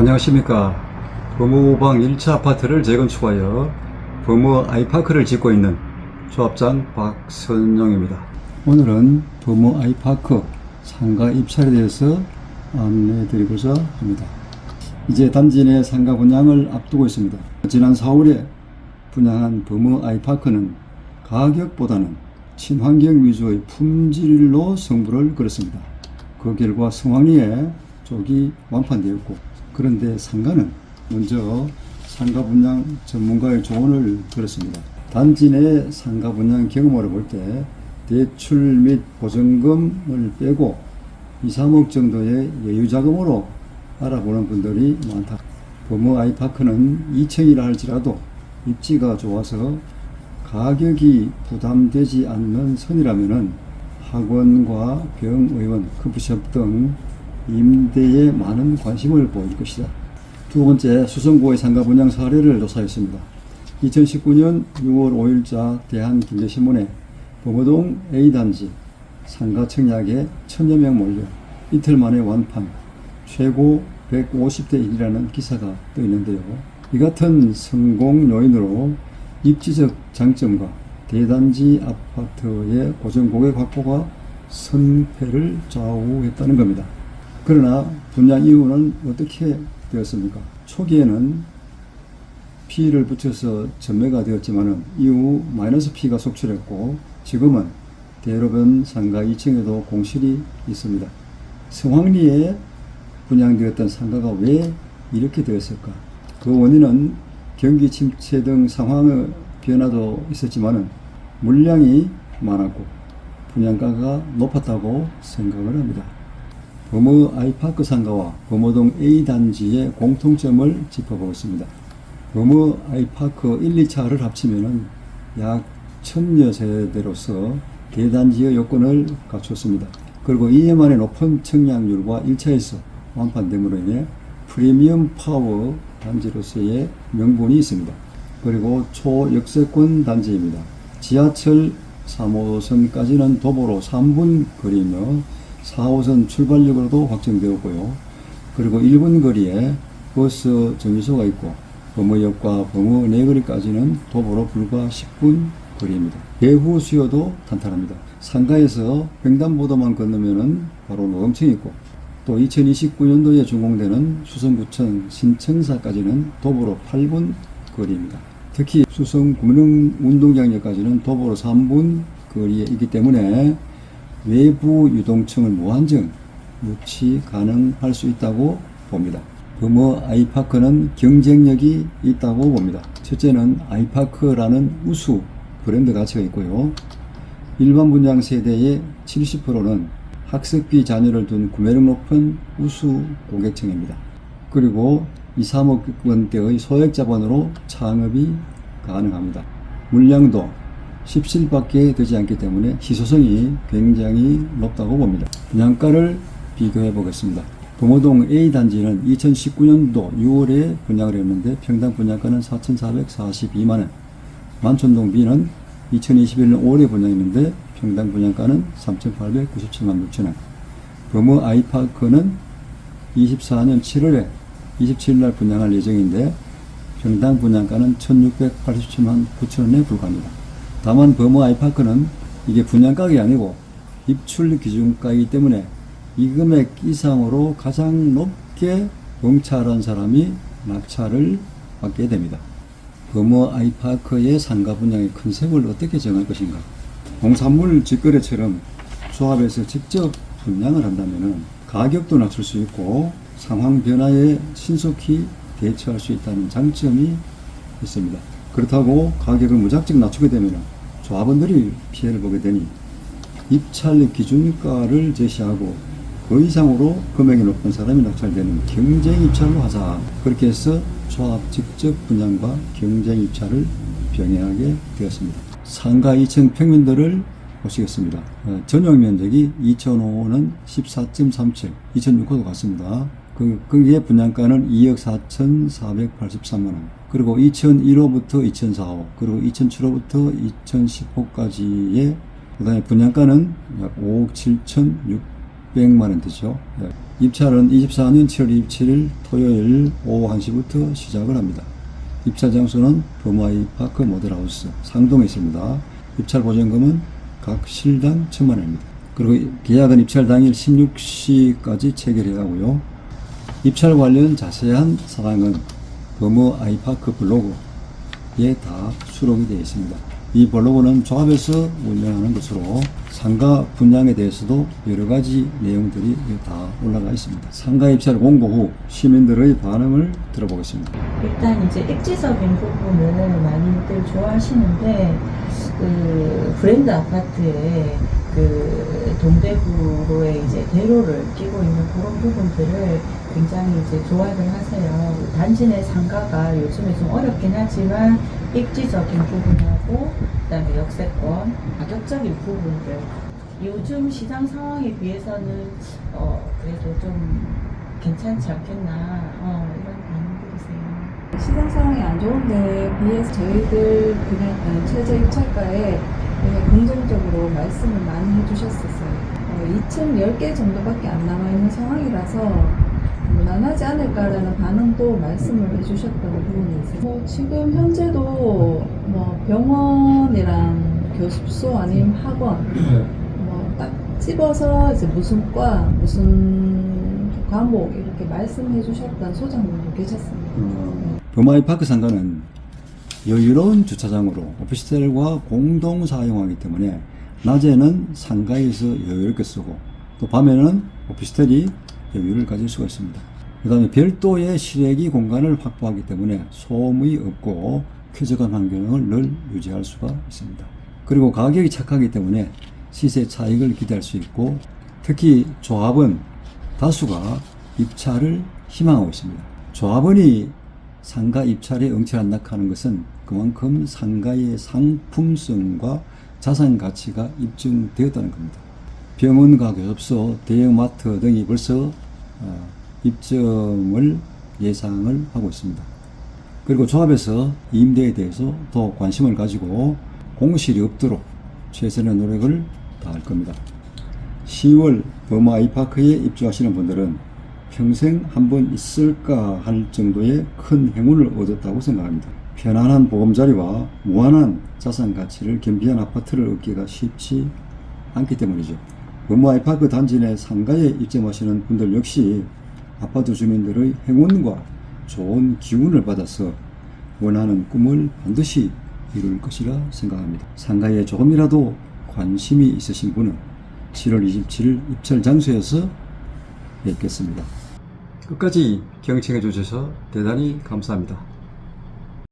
안녕하십니까. 범우방 1차 아파트를 재건축하여 범우 아이파크를 짓고 있는 조합장 박선영입니다. 오늘은 범우 아이파크 상가 입찰에 대해서 안내해 드리고자 합니다. 이제 단지 내 상가 분양을 앞두고 있습니다. 지난 4월에 분양한 범우 아이파크는 가격보다는 친환경 위주의 품질로 승부를 걸었습니다. 그 결과 성황리에 쪽이 완판되었고 그런데 상가는 먼저 상가 분양 전문가의 조언을 들었습니다. 단지 내 상가 분양 경험으로 볼 때 대출 및 보증금을 빼고 2, 3억 정도의 여유 자금으로 알아보는 분들이 많다. 범어 아이파크는 2층이라 할지라도 입지가 좋아서 가격이 부담되지 않는 선이라면은 학원과 병의원, 커피숍 등 임대에 많은 관심을 보일 것이다. 두 번째, 수성구의 상가 분양 사례를 조사했습니다. 2019년 6월 5일자 대한경제신문에 범어동 A단지 상가 청약에 천여 명 몰려 이틀 만에 완판, 최고 150대 1이라는 기사가 떠 있는데요. 이 같은 성공 요인으로 입지적 장점과 대단지 아파트의 고정 고객 확보가 선패를 좌우했다는 겁니다. 그러나 분양 이후는 어떻게 되었습니까? 초기에는 P를 붙여서 전매가 되었지만은 이후 마이너스 P가 속출했고 지금은 대로변 상가 2층에도 공실이 있습니다. 성황리에 분양되었던 상가가 왜 이렇게 되었을까? 그 원인은 경기 침체 등 상황의 변화도 있었지만은 물량이 많았고 분양가가 높았다고 생각을 합니다. 범어 아이파크 상가와 범어동 A 단지의 공통점을 짚어보겠습니다. 범어 아이파크 1, 2차를 합치면은 약 천여 세대로서 대단지의 요건을 갖췄습니다. 그리고 이에만의 높은 청약률과 1차에서 완판됨으로 인해 프리미엄 파워 단지로서의 명분이 있습니다. 그리고 초역세권 단지입니다. 지하철 3호선까지는 도보로 3분 거리며 4호선 출발역으로도 확정되었고요. 그리고 1분 거리에 버스 정류소가 있고 범어역과 범어 내거리까지는 도보로 불과 10분 거리입니다. 배후 수요도 탄탄합니다. 상가에서 횡단보도만 건너면은 바로 노동층이 있고 또 2029년도에 준공되는 수성구청 신청사까지는 도보로 8분 거리입니다. 특히 수성 구릉운동장역까지는 도보로 3분 거리에 있기 때문에 외부 유동층을 무한정 유치 가능할 수 있다고 봅니다. 범어 아이파크는 경쟁력이 있다고 봅니다. 첫째는 아이파크라는 우수 브랜드 가치가 있고요. 일반 분양 세대의 70%는 학습기 자녀를 둔 구매력 높은 우수 고객층입니다. 그리고 2, 3억 원대의 소액 자본으로 창업이 가능합니다. 물량도 17밖에 되지 않기 때문에 희소성이 굉장히 높다고 봅니다. 분양가를 비교해 보겠습니다. 범어동 A 단지는 2019년도 6월에 분양을 했는데 평당 분양가는 4,442만 원. 만촌동 B는 2021년 5월에 분양했는데 평당 분양가는 3,897만 6천 원. 범어 아이파크는 24년 7월에 27일 날 분양할 예정인데 평당 분양가는 1,687만 9천 원에 불과합니다. 다만 범어 아이파크는 이게 분양가격이 아니고 입출 기준가이기 때문에 이 금액 이상으로 가장 높게 응찰한 사람이 낙찰을 받게 됩니다. 범어 아이파크의 상가 분양의 컨셉을 어떻게 정할 것인가? 농산물 직거래처럼 조합에서 직접 분양을 한다면 가격도 낮출 수 있고 상황 변화에 신속히 대처할 수 있다는 장점이 있습니다. 그렇다고 가격을 무작정 낮추게 되면 조합원들이 피해를 보게 되니 입찰 기준가를 제시하고 그 이상으로 금액이 높은 사람이 낙찰되는 경쟁 입찰로 하자. 그렇게 해서 조합 직접 분양과 경쟁 입찰을 병행하게 되었습니다. 상가 2층 평면도를 보시겠습니다. 어, 전용 면적이 2005는 14.37, 2006호도 같습니다. 그, 그게 분양가는 2억 4,483만 원. 그리고 2001호부터 2004호, 그리고 2007호부터 2010호까지의 그 다음에 분양가는 약 5억 7,600만 원 되죠. 예. 입찰은 24년 7월 27일 토요일 오후 1시부터 시작을 합니다. 입찰 장소는 범아이 파크 모델하우스 상동에 있습니다. 입찰 보전금은 각 실당 천만 원입니다. 그리고 계약은 입찰 당일 16시까지 체결해야 하고요. 입찰 관련 자세한 사항은 범어 아이파크 블로그에 다 수록이 되어 있습니다. 이 블로그는 조합에서 운영하는 것으로 상가 분양에 대해서도 여러 가지 내용들이 다 올라가 있습니다. 상가 입찰 공고 후 시민들의 반응을 들어보겠습니다. 일단 이제 입지적인 부분을 많이들 좋아하시는데 그 브랜드 아파트에 그 동대구로의 이제 대로를 끼고 있는 그런 부분들을 굉장히 이제 좋아들 하세요. 단지 내 상가가 요즘에 좀 어렵긴 하지만 입지적인 부분하고 그다음에 역세권, 가격적인 부분들 요즘 시장 상황에 비해서는 어 그래도 좀 괜찮지 않겠나 어, 이런 반응들이세요. 시장 상황이 안 좋은데 비해서 저희들 그냥 어, 최저 입찰가에 되게 긍정적으로 말씀을 많이 해주셨었어요. 어, 2층 10개 정도밖에 안 남아있는 상황이라서 무난하지 않을까라는 반응도 말씀을 해주셨던 부분이 있어요. 뭐 지금 현재도 뭐 병원이랑 교습소 아니면 학원 뭐 딱 집어서 이제 무슨 과 무슨 과목 이렇게 말씀해 주셨던 소장님도 계셨습니다. 범아이 파크 상가는 여유로운 주차장으로 오피스텔과 공동 사용하기 때문에 낮에는 상가에서 여유롭게 쓰고 또 밤에는 오피스텔이 여유를 가질 수가 있습니다. 그 다음에 별도의 실외기 공간을 확보하기 때문에 소음이 없고 쾌적한 환경을 늘 유지할 수가 있습니다. 그리고 가격이 착하기 때문에 시세 차익을 기대할 수 있고 특히 조합은 다수가 입찰을 희망하고 있습니다. 조합원이 상가 입찰에 응찰한다 하는 것은 그만큼 상가의 상품성과 자산 가치가 입증되었다는 겁니다. 병원과 교섭소, 대형마트 등이 벌써 어, 입점을 예상을 하고 있습니다. 그리고 조합에서 임대에 대해서 더 관심을 가지고 공실이 없도록 최선의 노력을 다할 겁니다. 10월 버마 아이파크에 입주하시는 분들은 평생 한 번 있을까 할 정도의 큰 행운을 얻었다고 생각합니다. 편안한 보금자리와 무한한 자산 가치를 겸비한 아파트를 얻기가 쉽지 않기 때문이죠. 버마 아이파크 단지 내 상가에 입점하시는 분들 역시 아파트 주민들의 행운과 좋은 기운을 받아서 원하는 꿈을 반드시 이룰 것이라 생각합니다. 상가에 조금이라도 관심이 있으신 분은 7월 27일 입찰 장소에서 뵙겠습니다. 끝까지 경청해 주셔서 대단히 감사합니다.